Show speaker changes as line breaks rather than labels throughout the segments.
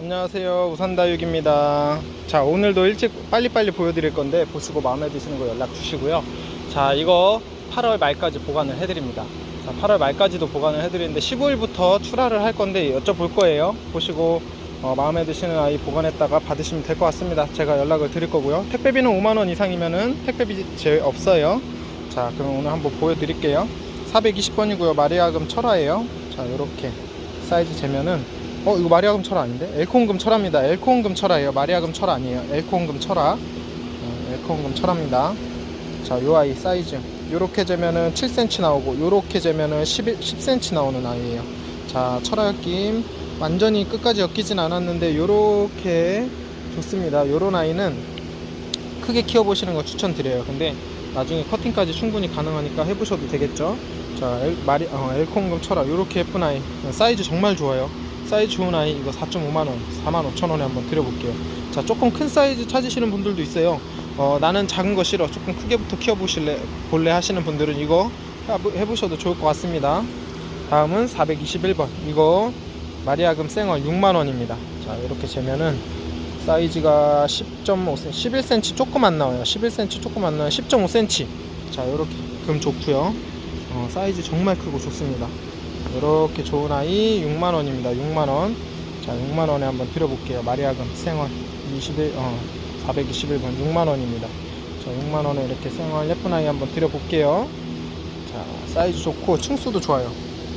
안녕하세요. 우산다육입니다. 자 오늘도 일찍 빨리빨리 보여드릴 건데 보시고 마음에 드시는 거 연락 주시고요. 자 이거 8월 말까지 보관을 해드립니다. 자 8월 말까지도 보관을 해드리는데 15일부터 출하를 할 건데 여쭤볼 거예요. 보시고 어, 마음에 드시는 아이 보관했다가 받으시면 될 것 같습니다. 제가 연락을 드릴 거고요. 택배비는 5만원 이상이면은 택배비 제외 없어요 자 그럼 오늘 한번 보여드릴게요 420번이고요 마리아금 철화예요 자 이렇게 사이즈 재면은 어 이거 마리아금 철화 아닌데? 엘코온금 철화입니다. 엘코온금 철화예요. 마리아금 철화 아니에요. 엘코온금 철화. 어, 엘코온금 철화입니다. 자, 요 아이 사이즈. 요렇게 재면은 7cm 나오고 요렇게 재면은 10, 10cm 나오는 아이예요. 자, 철화 엮임 완전히 끝까지 엮이진 않았는데 요렇게 좋습니다. 요런 아이는 크게 키워보시는 거 추천드려요. 근데 나중에 커팅까지 충분히 가능하니까 해보셔도 되겠죠. 자, 엘, 마리, 어, 엘코온금 철화 요렇게 예쁜 아이. 사이즈 정말 좋아요. 사이즈 좋은 아이 이거 4.5만원 45,000원에 한번 드려볼게요. 자 조금 큰 사이즈 찾으시는 분들도 있어요. 어, 나는 작은 거 싫어. 조금 크게부터 키워보실래 볼래 하시는 분들은 이거 해보- 해보셔도 좋을 것 같습니다. 다음은 421번. 이거 마리아금 생얼 6만원입니다. 자 이렇게 재면은 사이즈가 10.5cm 11cm 조금 안 나와요. 11cm 조금 안 나와요. 10.5cm 자 이렇게 금 좋고요. 어, 사이즈 정말 크고 좋습니다. 이렇게 좋은 아이 6만 원입니다. 6만 원. 자 6만 원에 한번 드려볼게요. 마리아금 생얼 21, 어, 421번 6만 원입니다. 자 6만 원에 이렇게 생얼 예쁜 아이 한번 드려볼게요. 자 사이즈 좋고 층수도 좋아요.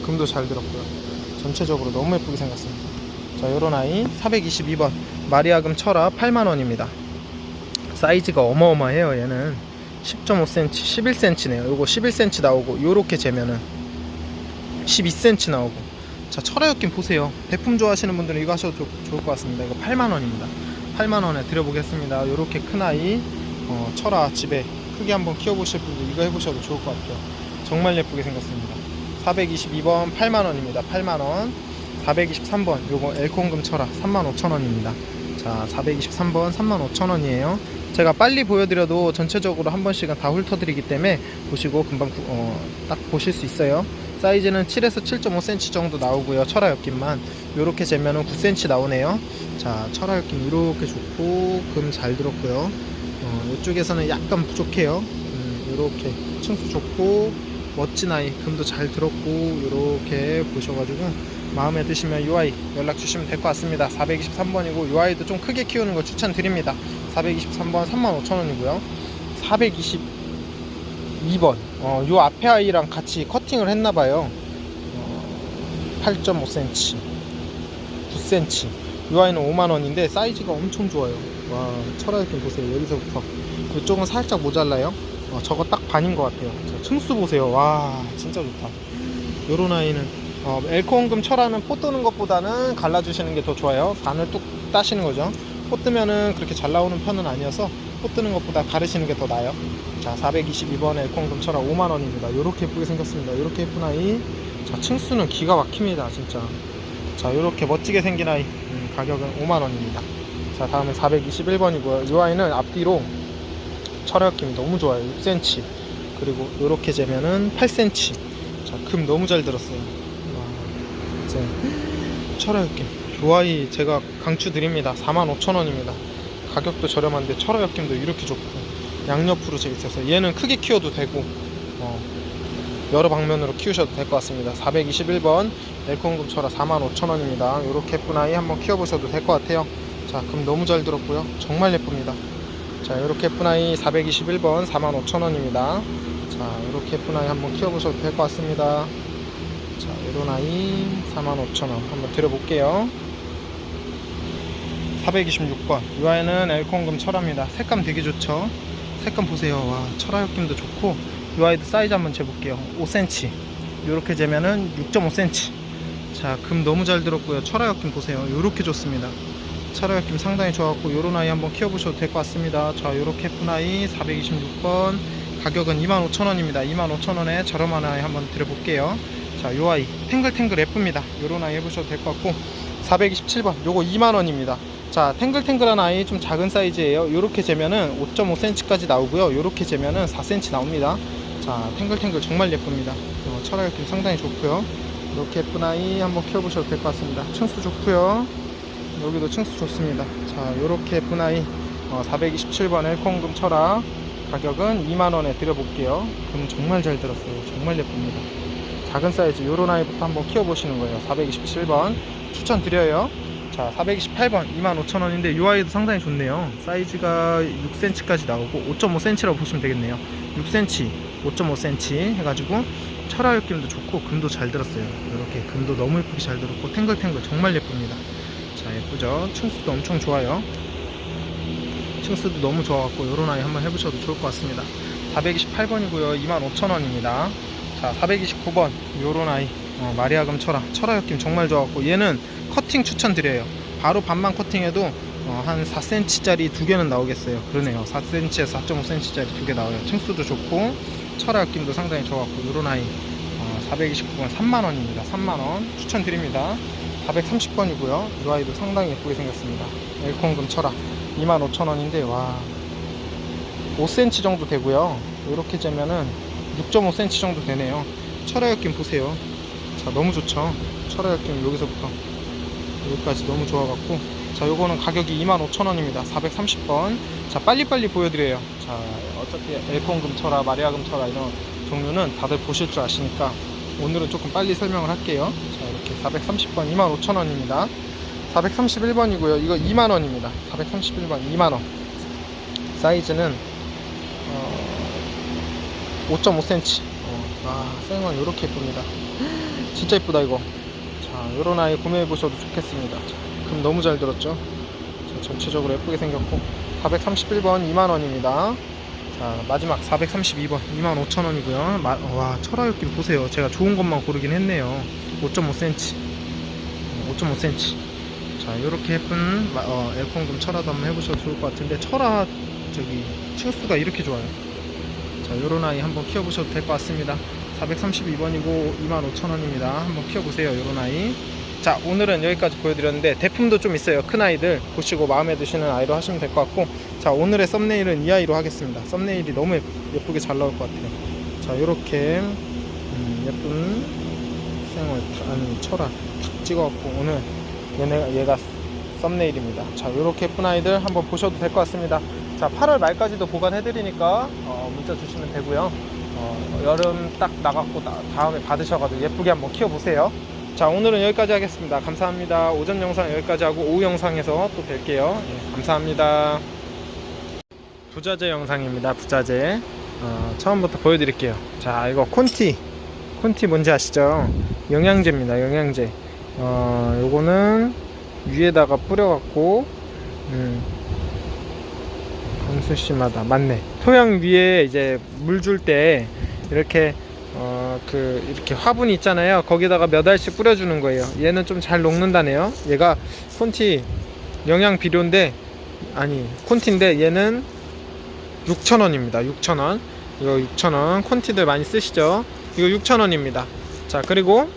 금도 잘 들었고요. 전체적으로 너무 예쁘게 생겼습니다. 자 요런 아이 422번 마리아금 철화 8만원입니다. 사이즈가 어마어마해요 얘는. 10.5cm 11cm네요. 요거 11cm 나오고 요렇게 재면은 12cm 나오고. 자 철화 엮임 보세요. 대품 좋아하시는 분들은 이거 하셔도 좋, 좋을 것 같습니다. 이거 8만원입니다. 8만원에 드려보겠습니다. 요렇게 큰 아이 어, 철화 집에 크게 한번 키워보실 분들 이거 해보셔도 좋을 것 같아요. 정말 예쁘게 생겼습니다. 422번 8만원입니다. 8만원. 423번. 요거 엘콘금 철화 35,000원입니다 자 423번 35,000원이에요. 제가 빨리 보여드려도 전체적으로 한 번씩은 다 훑어드리기 때문에 보시고 금방 구- 어, 딱 보실 수 있어요. 사이즈는 7에서 7.5cm 정도 나오고요 철화 엮임만. 요렇게 재면은 9cm 나오네요. 자 철화 엮임 이렇게 좋고 금 잘 들었고요. 어, 이쪽에서는 약간 부족해요. 음, 요렇게 층수 좋고 멋진 아이 금도 잘 들었고 요렇게 보셔가지고 마음에 드시면 UI 연락 주시면 될 것 같습니다. 423번이고 UI도 좀 크게 키우는 거 추천드립니다. 423번 35,000원이고요. 422번 어, 요 앞에 아이랑 같이 커팅을 했나봐요. 어, 8.5cm 9cm 이 아이는 5만원인데 사이즈가 엄청 좋아요. 와 철화 좀 보세요 여기서부터. 이쪽은 살짝 모자라요 어, 저거 딱 반인 것 같아요. 저 층수 보세요. 와 진짜 좋다. 요런 아이는 어, 엘코온금 철화는 포 뜨는 것보다는 갈라주시는 게 더 좋아요. 반을 뚝 따시는 거죠. 포 뜨면은 그렇게 잘 나오는 편은 아니어서 포 뜨는 것보다 가르시는 게 더 나아요. 자 422번 엘코온금 철화 5만원입니다. 요렇게 예쁘게 생겼습니다. 요렇게 예쁜 아이. 자 층수는 기가 막힙니다 진짜. 자 요렇게 멋지게 생긴 아이. 음, 가격은 5만원입니다. 자 다음은 421번이고요. 이 아이는 앞뒤로 엮임이 너무 좋아요. 6cm 그리고 요렇게 재면은 8cm 자금 너무 잘 들었어요. 와 진짜 철화 엮임 이 아이 제가 강추 드립니다. 45,000원입니다. 가격도 저렴한데 엮임도 이렇게 좋고 양옆으로 재밌어서 얘는 크게 키워도 되고 어, 여러 방면으로 키우셔도 될 것 같습니다. 421번 엘콘금 철화 45,000원입니다. 요렇게 예쁜 아이 한번 키워보셔도 될 것 같아요. 자 금 너무 잘 들었고요. 정말 예쁩니다 자 예쁜 아이 421번 45,000원입니다. 자 예쁜 아이 한번 키워보셔도 될 것 같습니다. 자 요런 아이 45,000원 한번 드려볼게요. 426번. 이 아이는 엘콘금 철화입니다. 색감 되게 좋죠? 색감 보세요. 와 철화 엮임도 좋고. 이 아이도 사이즈 한번 재볼게요. 5cm 요렇게 재면은 6.5cm 자 금 너무 잘 들었고요. 철화 엮임 보세요. 요렇게 좋습니다 엮임 상당히 좋았고 요런 아이 한번 키워보셔도 될 것 같습니다. 자 요렇게 예쁜 아이 426번. 가격은 25,000원입니다. 25,000원에 저렴한 아이 한번 드려볼게요. 자 요 아이 탱글탱글 예쁩니다. 요런 아이 해보셔도 될 것 같고 427번. 요거 2만원입니다. 자 탱글탱글한 아이 좀 작은 사이즈예요. 요렇게 재면은 5.5cm까지 나오고요. 요렇게 재면은 4cm 나옵니다. 자 탱글탱글 정말 예쁩니다. 어, 철화 느낌 상당히 좋고요. 이렇게 예쁜 아이 한번 키워보셔도 될 것 같습니다. 층수 좋고요 여기도 층수 좋습니다. 자 이렇게 예쁜 아이 어, 427번 엘콩금 철화 가격은 2만원에 드려볼게요. 금 정말 잘 들었어요. 정말 예쁩니다. 작은 사이즈 요런 아이부터 한번 키워보시는 거예요. 427번 추천드려요. 자 428번 25,000원인데 이 아이도 상당히 좋네요. 사이즈가 6cm까지 나오고 5.5cm라고 보시면 되겠네요. 6cm 5.5cm 해가지고 철화 느낌도 좋고 금도 잘 들었어요. 이렇게 금도 너무 예쁘게 잘 들었고 탱글탱글 정말 예쁩니다 자 예쁘죠? 층수도 엄청 좋아요. 층수도 너무 좋아갖고 요런 아이 한번 해보셔도 좋을 것 같습니다. 428번이고요. 25,000원입니다. 자 429번. 요런 아이. 어, 마리아금 철화 철화 느낌 정말 좋아갖고 얘는 커팅 추천드려요. 바로 반만 커팅해도 어, 한 4cm짜리 두 개는 나오겠어요. 그러네요. 4cm에서 4.5cm짜리 두 개 나와요. 층수도 좋고 철화 느낌도 상당히 좋아갖고 요런 아이. 어, 429번 3만원입니다. 3만원 추천드립니다 430번이고요. 이 아이도 상당히 예쁘게 생겼습니다. 엘콩금 철화 25,000원인데 와. 5cm 정도 되고요. 이렇게 재면은 6.5cm 정도 되네요. 철화 느낌 보세요. 자 너무 좋죠? 철화 느낌 여기서부터. 여기까지 너무 좋아갖고. 자 요거는 가격이 25,000원입니다. 430번. 자 빨리빨리 보여드려요. 자 어차피 엘콘금 철화 마리아금 철화 이런 종류는 다들 보실 줄 아시니까 오늘은 조금 빨리 설명을 할게요 430번 25,000원입니다. 431번이고요. 이거 2만원입니다. 431번 2만원. 사이즈는 어, 5.5cm 어, 아 생원 이렇게 예쁩니다. 진짜 예쁘다 이거. 자 요런 아이 구매해 보셔도 좋겠습니다. 자, 금 너무 잘 들었죠? 자, 전체적으로 예쁘게 생겼고. 431번 2만원입니다. 자 마지막 432번 25,000원이고요. 와 철화 느낌 보세요. 제가 좋은 것만 고르긴 했네요 5.5cm 5.5cm 자 이렇게 예쁜 마- 어, 에어컨금 철화도 한번 해보셔도 좋을 것 같은데 철화 저기 층수가 이렇게 좋아요. 자 요런 아이 한번 키워보셔도 될 것 같습니다. 432번이고 25,000원입니다. 한번 키워보세요 요런 아이. 자 오늘은 여기까지 보여드렸는데 대품도 좀 있어요. 큰 아이들 보시고 마음에 드시는 아이로 하시면 될 것 같고 자 오늘의 썸네일은 이 아이로 하겠습니다. 썸네일이 너무 예쁘, 예쁘게 잘 나올 것 같아요. 자 요렇게 음, 예쁜 생얼 아니 철화 탁 찍어갖고 오늘 얘네, 얘가 썸네일입니다. 자 요렇게 예쁜 아이들 한번 보셔도 될 것 같습니다. 자 8월 말까지도 보관해드리니까 어, 문자 주시면 되고요. 어, 여름 딱 나갔고 나- 다음에 받으셔가지고 예쁘게 한번 키워보세요. 자 오늘은 여기까지 하겠습니다. 감사합니다. 오전 영상 여기까지 하고 오후 영상에서 또 뵐게요. 예, 감사합니다. 부자재 영상입니다. 부자재. 어, 처음부터 보여드릴게요. 자 이거 콘티 콘티 뭔지 아시죠? 영양제입니다 영양제. 어 요거는 위에다가 뿌려갖고 음 강수씨마다. 맞네. 토양 위에 이제 물 줄 때 이렇게 어 그 이렇게 화분 있잖아요. 거기다가 몇 알씩 뿌려주는 거예요. 얘는 좀 잘 녹는다네요. 얘가 콘티 영양 비료인데 아니 콘티인데 얘는 6,000원입니다. 6,000원. 이거 6,000원. 콘티들 많이 쓰시죠 이거 6,000원입니다. 자 그리고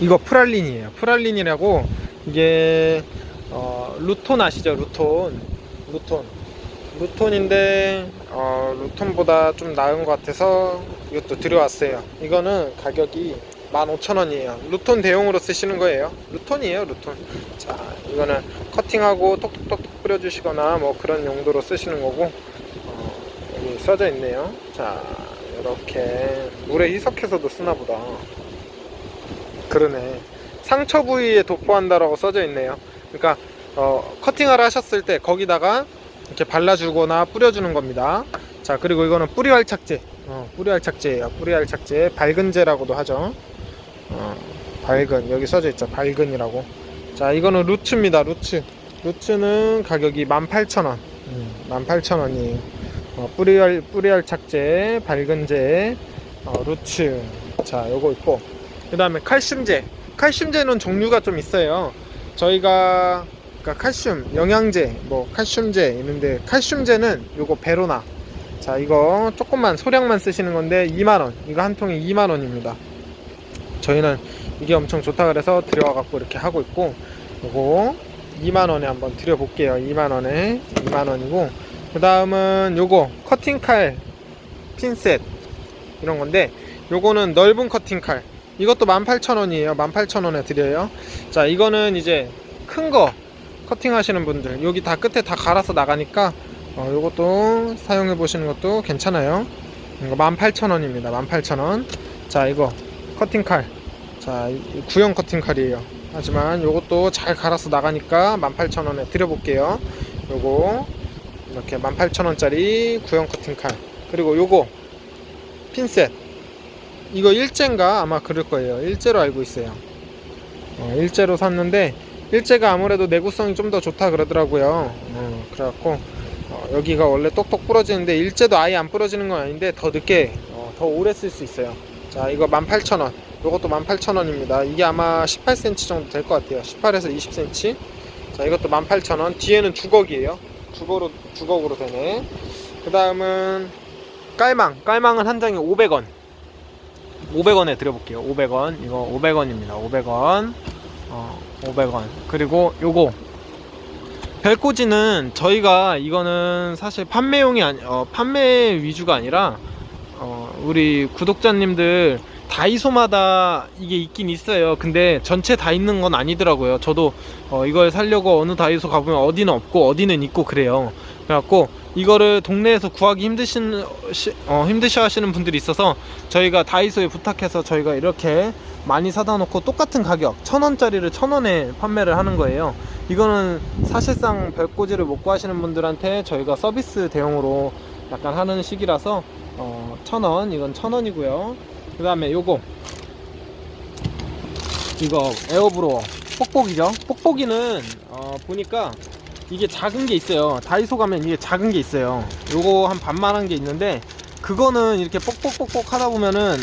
이거 프랄린이에요. 프랄린이라고 이게 어, 루톤 아시죠? 루톤. 루톤. 루톤인데 어, 루톤보다 좀 나은 것 같아서 이것도 들여왔어요. 이거는 가격이 15,000원이에요. 루톤 대용으로 쓰시는 거예요? 루톤이에요 루톤. 자 이거는 커팅하고 톡톡톡톡 뿌려주시거나 뭐 그런 용도로 쓰시는 거고 어, 여기 써져 있네요. 자 이렇게. 물에 희석해서도 쓰나 보다. 그러네. 상처 부위에 도포한다라고 써져 있네요. 그러니까 어, 커팅을 하셨을 때 거기다가 이렇게 발라주거나 뿌려주는 겁니다. 자 그리고 이거는 뿌리 활착제. 어, 뿌리 활착제예요. 뿌리 활착제. 밝은제라고도 하죠. 어, 밝은. 여기 써져 있죠. 밝은이라고. 자 이거는 루츠입니다. 루츠. 루츠는 가격이 18,000원. 음, 18,000원이에요 어, 뿌리, 활, 뿌리 활착제 밝은제 어, 루츠. 자 요거 있고. 그 다음에 칼슘제. 칼슘제는 종류가 좀 있어요. 저희가 그러니까 칼슘 영양제 뭐 칼슘제 있는데 칼슘제는 요거 베로나. 자 이거 조금만 소량만 쓰시는 건데 2만원. 이거 한 통에 2만원입니다. 저희는 이게 엄청 좋다 그래서 들여와 갖고 이렇게 하고 있고 요거 2만원에 한번 드려 볼게요. 2만원에 2만원이고 그 다음은 요거 커팅칼 핀셋 이런 건데 요거는 넓은 커팅 칼. 이것도 18,000원이에요. 18,000원에 드려요. 자 이거는 이제 큰 거 커팅 하시는 분들. 여기 다 끝에 다 갈아서 나가니까 어, 요것도 사용해 보시는 것도 괜찮아요. 이거 18,000원입니다. 18,000원. 자 이거 커팅 칼 자 구형 커팅 칼이에요. 하지만 요것도 잘 갈아서 나가니까 18,000원에 드려볼게요. 요거 이렇게 18,000원짜리 구형 커팅 칼. 그리고 요거 핀셋. 이거 일제인가 아마 그럴 거예요. 일제로 알고 있어요. 어, 일제로 샀는데 일제가 아무래도 내구성이 좀 더 좋다 그러더라고요. 어, 그래갖고 어, 여기가 원래 똑똑 부러지는데 일제도 아예 안 부러지는 건 아닌데 더 늦게 어, 더 오래 쓸 수 있어요. 자 이거 18,000원. 요것도 18,000원입니다. 이게 아마 18cm 정도 될 것 같아요. 18에서 20cm 자 이것도 18,000원. 뒤에는 주걱이에요 주걱으로, 주걱으로 되네. 그 다음은 깔망. 깔망은 한 장에 500원. 500원에 드려볼게요. 500원. 이거 500원입니다. 500원. 어, 500원. 그리고 요거. 별꽂이는 저희가 이거는 사실 판매용이 아니 어, 판매 위주가 아니라 어, 우리 구독자님들 다이소마다 이게 있긴 있어요. 근데 전체 다 있는 건 아니더라고요. 저도 어, 이걸 살려고 어느 다이소 가보면 어디는 없고 어디는 있고 그래요. 그래갖고 이거를 동네에서 구하기 힘드신 시- 어, 힘드셔 하시는 분들이 있어서 저희가 다이소에 부탁해서 저희가 이렇게 많이 사다 놓고 똑같은 가격 천 원짜리를 천 원에 판매를 하는 거예요. 이거는 사실상 별꽂이를 못 구하시는 분들한테 저희가 서비스 대용으로 약간 하는 식이라서 어, 천 원, 이건 천 원이고요. 그 다음에 요거 이거 에어브로어 뽁뽁이죠. 뽁뽁이는 어, 보니까 이게 작은 게 있어요. 다이소 가면 이게 작은 게 있어요. 요거 한 반만한 게 있는데 그거는 이렇게 뽁뽁뽁뽁 하다 보면은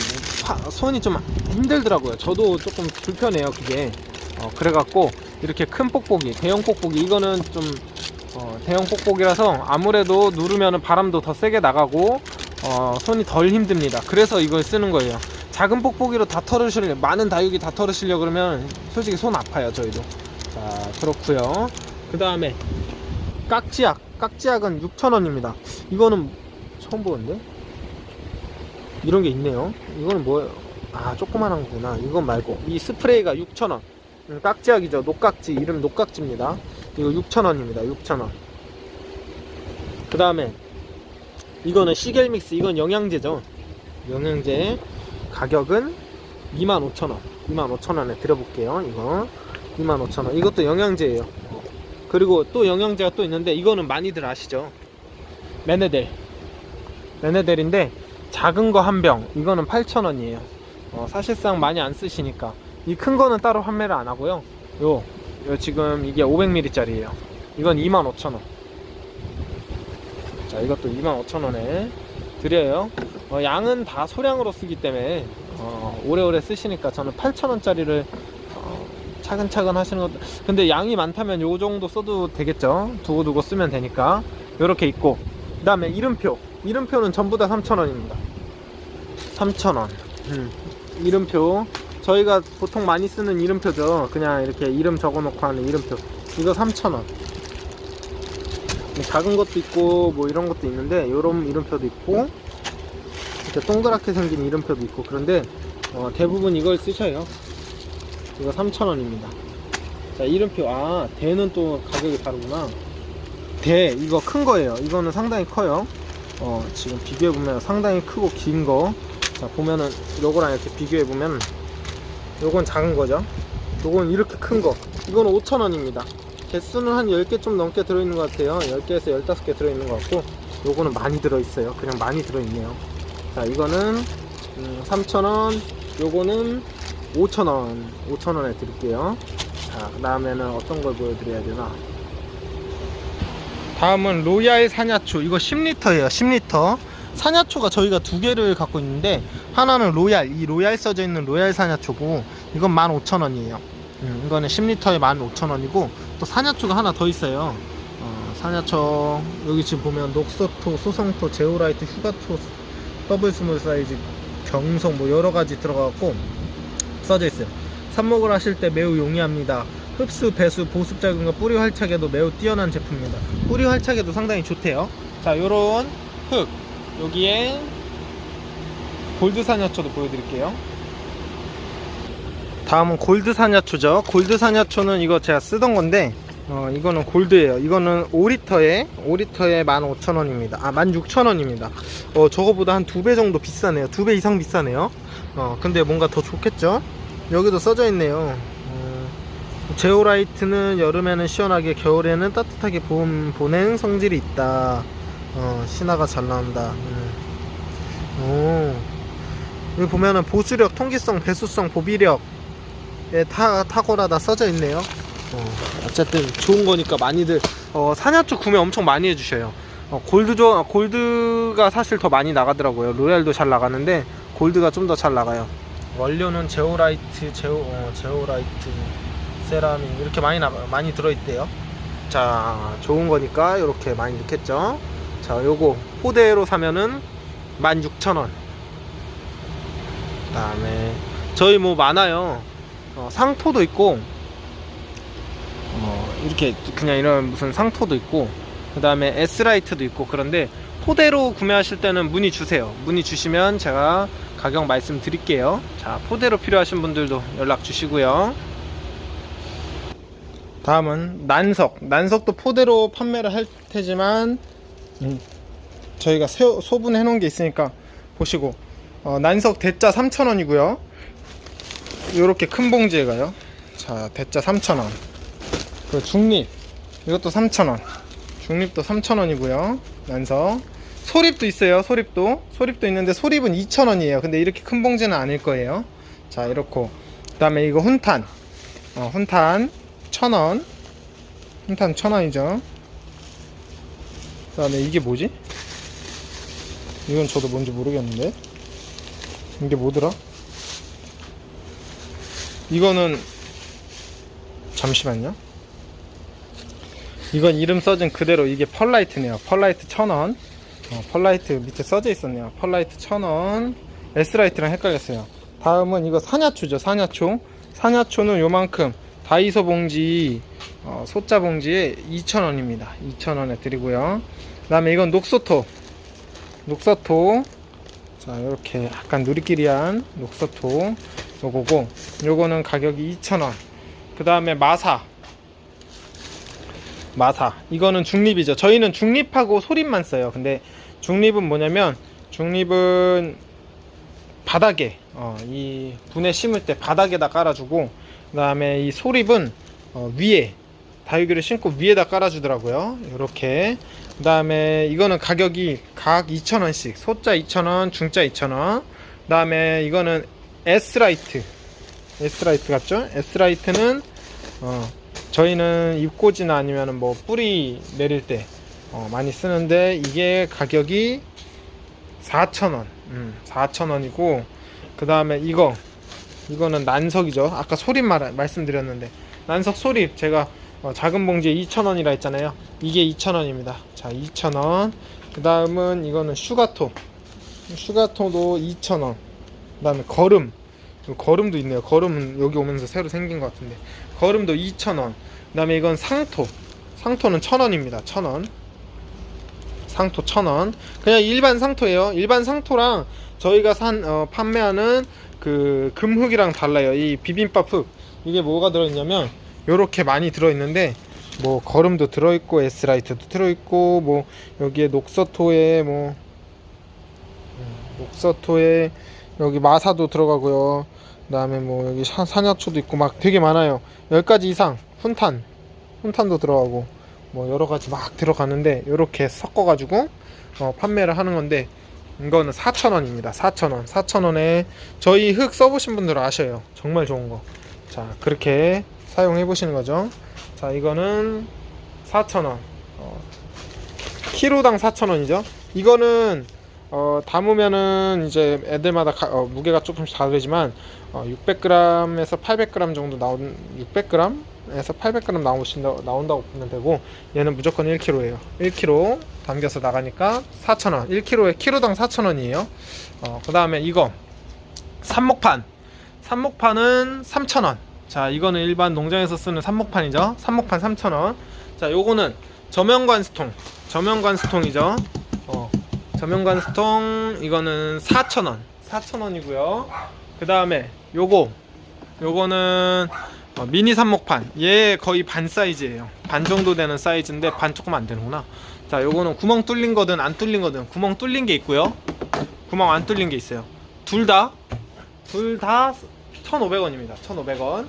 파- 손이 좀 힘들더라고요. 저도 조금 불편해요. 그게 어, 그래갖고 이렇게 큰 뽁뽁이, 대형 뽁뽁이 이거는 좀 어, 대형 뽁뽁이라서 아무래도 누르면은 바람도 더 세게 나가고 어, 손이 덜 힘듭니다. 그래서 이걸 쓰는 거예요. 작은 뽁뽁이로 다 털으시려 많은 다육이 다 털으시려 그러면 솔직히 손 아파요 저희도. 자 그렇고요. 그 다음에 깍지약, 깍지약은 6,000원입니다. 이거는 처음 보는데 이런 게 있네요. 이거는 뭐예요? 아 조그만한 거구나. 이건 말고 이 스프레이가 6,000원. 음, 깍지약이죠. 녹깍지 이름 녹깍지입니다. 이거 6,000원입니다. 6,000원. 그 다음에 이거는 시겔 믹스 이건 영양제죠. 영양제 가격은 25,000원 25,000원에 드려볼게요 이거. 25,000원. 이것도 영양제예요. 그리고 또 영양제가 또 있는데 이거는 많이들 아시죠? 메네델. 메네델인데 작은 거 한 병 이거는 8,000원이에요. 어, 사실상 많이 안 쓰시니까. 이 큰 거는 따로 판매를 안 하고요. 요, 요 지금 이게 500ml 짜리예요. 이건 25,000원 자 이것도 25,000원에 드려요. 어, 양은 다 소량으로 쓰기 때문에 어, 오래오래 쓰시니까 저는 8,000원짜리를 어, 차근차근 하시는 것 근데 양이 많다면 요 정도 써도 되겠죠? 두고두고 쓰면 되니까. 요렇게 있고 그 다음에 이름표. 이름표는 전부 다 3,000원입니다. 3,000원. 음, 이름표. 저희가 보통 많이 쓰는 이름표죠. 그냥 이렇게 이름 적어놓고 하는 이름표. 이거 3,000원. 뭐 작은 것도 있고 뭐 이런 것도 있는데 요런 이름표도 있고 이렇게 동그랗게 생긴 이름표도 있고 그런데 어, 대부분 이걸 쓰셔요. 이거 3,000원입니다. 자 이름표 아 대는 또 가격이 다르구나. 대 이거 큰 거예요. 이거는 상당히 커요. 어 지금 비교해 보면 상당히 크고 긴 거. 자 보면은 요거랑 이렇게 비교해 보면 요건 작은 거죠. 요건 이렇게 큰 거. 이건 5,000원입니다 개수는 한 10개 좀 넘게 들어있는 것 같아요. 10개에서 15개 들어있는 것 같고 요거는 많이 들어있어요. 그냥 많이 들어있네요. 자 이거는 음, 3,000원 요거는 5,000원 5,000원에 드릴게요. 자그 다음에는 어떤 걸 보여드려야 되나? 다음은 로얄 사냐초. 이거 10리터예요 10리터. 사냐초가 저희가 두 개를 갖고 있는데 하나는 로얄 이 로얄 써져 있는 로얄 사냐초고 이건 15,000원이에요. 음, 이거는 10리터에 15,000원이고 또 사냐초가 하나 더 있어요 어, 사냐초 여기 지금 보면 녹서토, 소성토, 제오라이트, 휴가토, 더블 스몰 사이즈, 경성 뭐 여러 가지 들어가갖고 써져 있어요. 삽목을 하실 때 매우 용이합니다. 흡수, 배수, 보습 작용과 뿌리 활착에도 매우 뛰어난 제품입니다. 뿌리 활착에도 상당히 좋대요. 자, 요런 흙 여기에 골드 사냐초도 보여드릴게요. 다음은 골드 사냐초죠. 골드 사냐초는 이거 제가 쓰던 건데, 어, 이거는 골드예요. 이거는 5리터에, 5리터에 15,000원입니다. 아, 16,000원입니다. 어, 저거보다 한 두 배 정도 비싸네요. 두 배 이상 비싸네요. 어, 근데 뭔가 더 좋겠죠? 여기도 써져 있네요. 어, 제오라이트는 여름에는 시원하게, 겨울에는 따뜻하게 보, 보낸 성질이 있다. 어, 신화가 잘 나온다. 음. 오. 여기 보면은 보수력, 통기성, 배수성, 보비력, 예, 타, 탁월하다 써져 있네요. 어, 어쨌든 좋은 거니까 많이들 어, 사냐초 구매 엄청 많이 해주셔요. 어, 골드조 골드가 사실 더 많이 나가더라고요. 로얄도 잘 나가는데 골드가 좀 더 잘 나가요. 원료는 제오라이트, 제오 어, 제오라이트, 세라믹 이렇게 많이 나 많이 들어있대요. 자, 좋은 거니까 이렇게 많이 넣겠죠. 자, 요거 포대로 사면은 16,000원. 그다음에 저희 뭐 많아요. 어, 상토도 있고 어, 이렇게 그냥 이런 무슨 상토도 있고 그 다음에 S라이트도 있고 그런데 포대로 구매하실 때는 문의 주세요. 문의 주시면 제가 가격 말씀드릴게요. 자 포대로 필요하신 분들도 연락 주시고요. 다음은 난석. 난석도 포대로 판매를 할 테지만 음, 저희가 세- 소분해 놓은 게 있으니까 보시고. 어, 난석 대짜 3,000원이고요 이렇게 큰 봉지에 가요. 자, 대짜 3,000원. 그 중립. 이것도 3,000원. 중립도 3,000원이고요. 난서. 소립도 있어요. 소립도. 소립도 있는데 소립은 2,000원이에요. 근데 이렇게 큰 봉지는 아닐 거예요. 자, 이렇고. 그 다음에 이거 훈탄. 어, 훈탄 1,000원. 훈탄 1,000원이죠. 그 다음에 이게 뭐지? 이건 저도 뭔지 모르겠는데. 이게 뭐더라? 이거는 잠시만요. 이건 이름 써진 그대로 이게 펄라이트네요. 펄라이트 1000원. 어, 펄라이트 밑에 써져 있었네요. 펄라이트 1000원. S라이트랑 헷갈렸어요. 다음은 이거 사냐초죠. 사냐초. 사냐초는 요만큼 다이소 봉지 어, 소자 봉지에 2,000원입니다. 2,000원에 드리고요. 그다음에 이건 녹소토. 녹소토. 자, 이렇게 약간 누리끼리한 녹소토. 요거고 요거는 가격이 2,000원. 그 다음에 마사. 마사. 이거는 중립이죠. 저희는 중립하고 소립만 써요. 근데 중립은 뭐냐면 중립은 바닥에 어, 이 분에 심을 때 바닥에다 깔아주고 그 다음에 이 소립은 어, 위에 다육이를 심고 위에다 깔아주더라고요. 이렇게. 그 다음에 이거는 가격이 각 2,000원씩. 소자 2,000원 중자 2,000원. 그 다음에 이거는 S라이트. S라이트 같죠? S라이트는 어, 저희는 잎꽂이나 아니면 뭐 뿌리 내릴 때 어, 많이 쓰는데 이게 가격이 4,000원. 음, 4,000원이고 그 다음에 이거. 이거는 난석이죠. 아까 소립 말, 말씀드렸는데. 난석 소립 제가 어, 작은 봉지에 2,000원이라 했잖아요. 이게 2,000원입니다. 자 2,000원. 그 다음은 이거는 슈가토. 슈가토도 2,000원. 그 다음에 거름 거름도 있네요. 거름은 여기 오면서 새로 생긴 것 같은데. 거름도 2,000원. 그 다음에 이건 상토. 상토는 1,000원입니다. 1,000원. 상토 1,000원. 그냥 일반 상토예요. 일반 상토랑 저희가 산 어, 판매하는 그 금흙이랑 달라요. 이 비빔밥 흙. 이게 뭐가 들어있냐면 요렇게 많이 들어있는데 뭐 거름도 들어있고 S라이트도 들어있고 뭐 여기에 녹서토에 뭐 음, 녹서토에 여기 마사도 들어가고요. 그다음에 뭐 여기 사- 산약초도 있고 막 되게 많아요. 10가지 이상 훈탄 훈탄도 들어가고 뭐 여러 가지 막 들어가는데 이렇게 섞어 가지고 어, 판매를 하는 건데 이거는 4,000원입니다. 4,000원. 4,000원에 저희 흙 써보신 분들 아셔요. 정말 좋은 거. 자, 그렇게 사용해 보시는 거죠. 자, 이거는 4,000원. 어, 키로당 4,000원이죠. 이거는 어, 담으면은 이제 애들마다 가- 어, 무게가 조금씩 다르지만 어, 600g에서 800g 정도 나온 600g에서 800g 나오신다 나온다고 보면 되고 얘는 무조건 1kg예요. 1kg 담겨서 나가니까 4,000원. 1kg에 키로당 4,000원이에요. 어, 그다음에 이거 삽목판. 삽목판은 3,000원. 자, 이거는 일반 농장에서 쓰는 삽목판이죠. 삽목판 3,000원. 자, 요거는 저면관 스통. 저면관 스통이죠. 어, 저면관 스통 이거는 4,000원. 4,000원이고요. 그 다음에 요거. 요거는 어, 미니 삽목판. 얘 거의 반 사이즈예요. 반 정도 되는 사이즈인데 반 조금 안 되는구나. 자 요거는 구멍 뚫린 거든 안 뚫린 거든 구멍 뚫린 게 있고요. 구멍 안 뚫린 게 있어요. 둘 다 둘 다 1,500원입니다. 1,500원.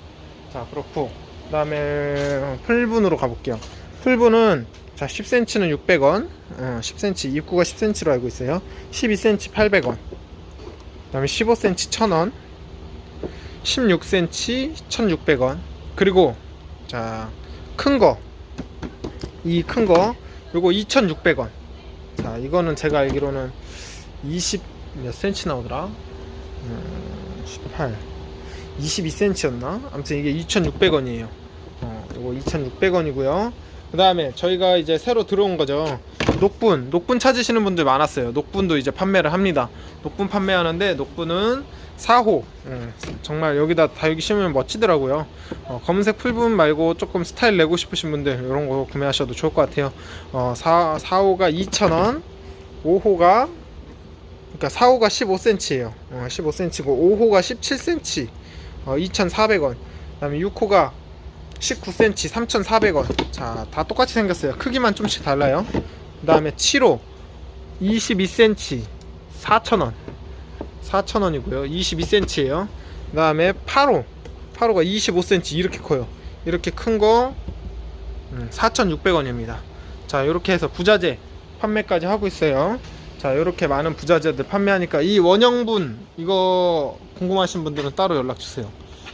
자 그렇고. 그 다음에 풀분으로 가볼게요. 풀분은 자 10cm는 600원. 어, 10cm 입구가 10cm로 알고 있어요. 12cm 800원 그 다음에 15cm 1000원 16cm 1600원. 그리고 자 큰 거. 이 큰 거 요거 2600원. 자 이거는 제가 알기로는 20몇 cm 나오더라? 음, 18 22cm였나? 아무튼 이게 2600원이에요. 어 요거 2600원이고요. 그 다음에 저희가 이제 새로 들어온 거죠 녹분 녹분 찾으시는 분들 많았어요. 녹분도 이제 판매를 합니다. 녹분 판매하는데 녹분은 4호. 음, 정말 여기다 다육이 심으면 멋지더라고요. 어, 검은색 풀분 말고 조금 스타일 내고 싶으신 분들 이런 거 구매하셔도 좋을 것 같아요. 어, 4, 4호가 2,000원 5호가 그러니까 4호가 15cm예요. 어, 15cm고 5호가 17cm 어, 2,400원. 그 다음에 6호가 19cm 3,400원. 자 다 똑같이 생겼어요. 크기만 좀씩 달라요 그 다음에 7호. 22cm 4,000원. 4,000원이고요. 22cm예요. 그 다음에 8호. 8호가 25cm 이렇게 커요. 이렇게 큰 거 4,600원입니다. 자 이렇게 해서 부자재 판매까지 하고 있어요. 자 이렇게 많은 부자재들 판매하니까 이 원형분 이거 궁금하신 분들은 따로 연락 주세요.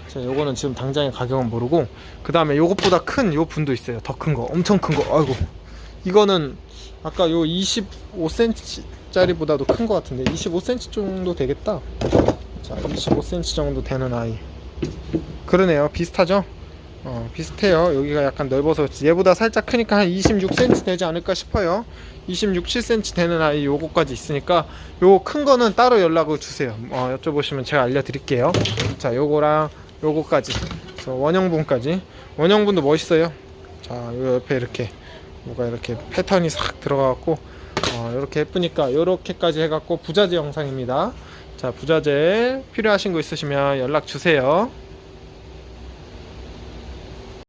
자 요거는 지금 당장의 가격은 모르고 그 다음에 요것보다 큰 요 분도 있어요. 더 큰 거. 엄청 큰 거. 아이고 이거는 아까 요 25cm 짜리보다도 큰거 같은데 25cm 정도 되겠다. 자 25cm 정도 되는 아이. 그러네요. 비슷하죠? 어 비슷해요. 여기가 약간 넓어서 얘보다 살짝 크니까 한 26cm 되지 않을까 싶어요. 26, 7cm 되는 아이 요거까지 있으니까 요 큰 거는 따로 연락을 주세요. 어, 여쭤보시면 제가 알려드릴게요. 자 요거랑 요거까지. 원형분까지. 원형분도 멋있어요. 자 요 옆에 이렇게 뭐가 이렇게 패턴이 싹 들어가갖고 어, 이렇게 예쁘니까 이렇게까지 해갖고 부자재 영상입니다. 자 부자재 필요하신 거 있으시면 연락 주세요